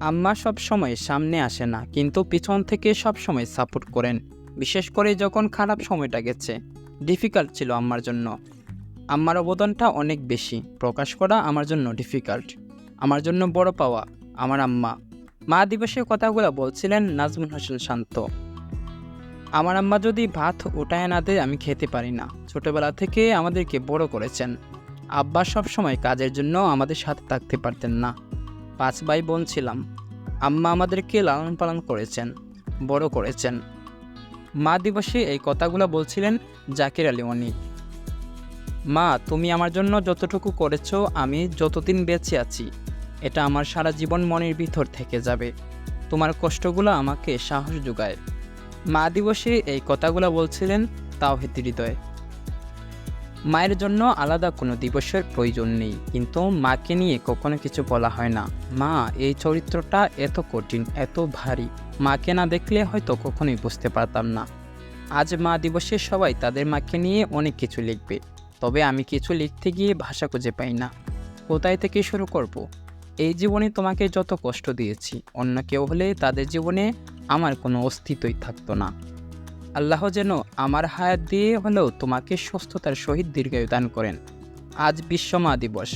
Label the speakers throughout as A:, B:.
A: আম্মা সব সময় সামনে আসে না, কিন্তু পিছন থেকে সব সময় সাপোর্ট করেন, বিশেষ করে যখন খারাপ সময়টা গেছে। ডিফিকাল্ট ছিল আম্মার জন্য। আম্মার অবদানটা অনেক বেশি। প্রকাশ করা আমার জন্য ডিফিকাল্ট। আমার জন্য বড় পাওয়া আমার আম্মা। মা দিবসের কথাগুলো বলছিলেন, নাজমুল হোসেন শান্ত। আমার আম্মা যদি ভাত ওটায় না দেয়, আমি খেতে পারি না। ছোটবেলা থেকে আমাদেরকে বড় করেছেন। আব্বা সব সময় কাজের জন্য আমাদের সাথে থাকতে পারতেন না। পাঁচ ভাই বোন ছিলাম। আম্মা আমাদেরকে লালন পালন করেছেন, বড় করেছেন। মা দিবসে এই কথাগুলো বলছিলেন জাকির আলী অনি মা, তুমি আমার জন্য যতটুকু করেছ, আমি যতদিন বেঁচে আছি, এটা আমার সারা জীবন মনের ভিতর থেকে যাবে। তোমার কষ্টগুলো আমাকে সাহস যোগায়। মা দিবসে এই কথাগুলো বলছিলেন তাওহিদ হৃদয়। মায়ের জন্য আলাদা কোনো দিবসের প্রয়োজন নেই। কিন্তু মাকে নিয়ে কখনো কিছু বলা হয় না। মা, এই চরিত্রটা এত কঠিন, এত ভারী। মাকে না দেখলে হয়তো কখনোই বুঝতে পারতাম না। আজ মা দিবসে সবাই তাদের মাকে নিয়ে অনেক কিছু লিখবে। তবে আমি কিছু লিখতে গিয়ে ভাষা খুঁজে পাই না। কোথায় থেকে শুরু করব। এই জীবনে তোমাকে যত কষ্ট দিয়েছি, অন্য কেউ হলে তাদের জীবনে আমার কোনো অস্তিত্বই থাকতো না। আল্লাহ যেন আমার হায়াত দিয়ে হলেও তোমাকে সুস্থতার সহিত দীর্ঘায়ু দান করেন। আজ বিশ্ব মা দিবস।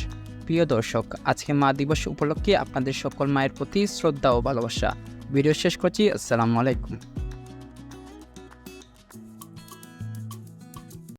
A: প্রিয় দর্শক, আজকে মা দিবস উপলক্ষে আপনাদের সকল মায়ের প্রতি শ্রদ্ধা ও ভালোবাসা। ভিডিও শেষ করছি, আসসালামু আলাইকুম।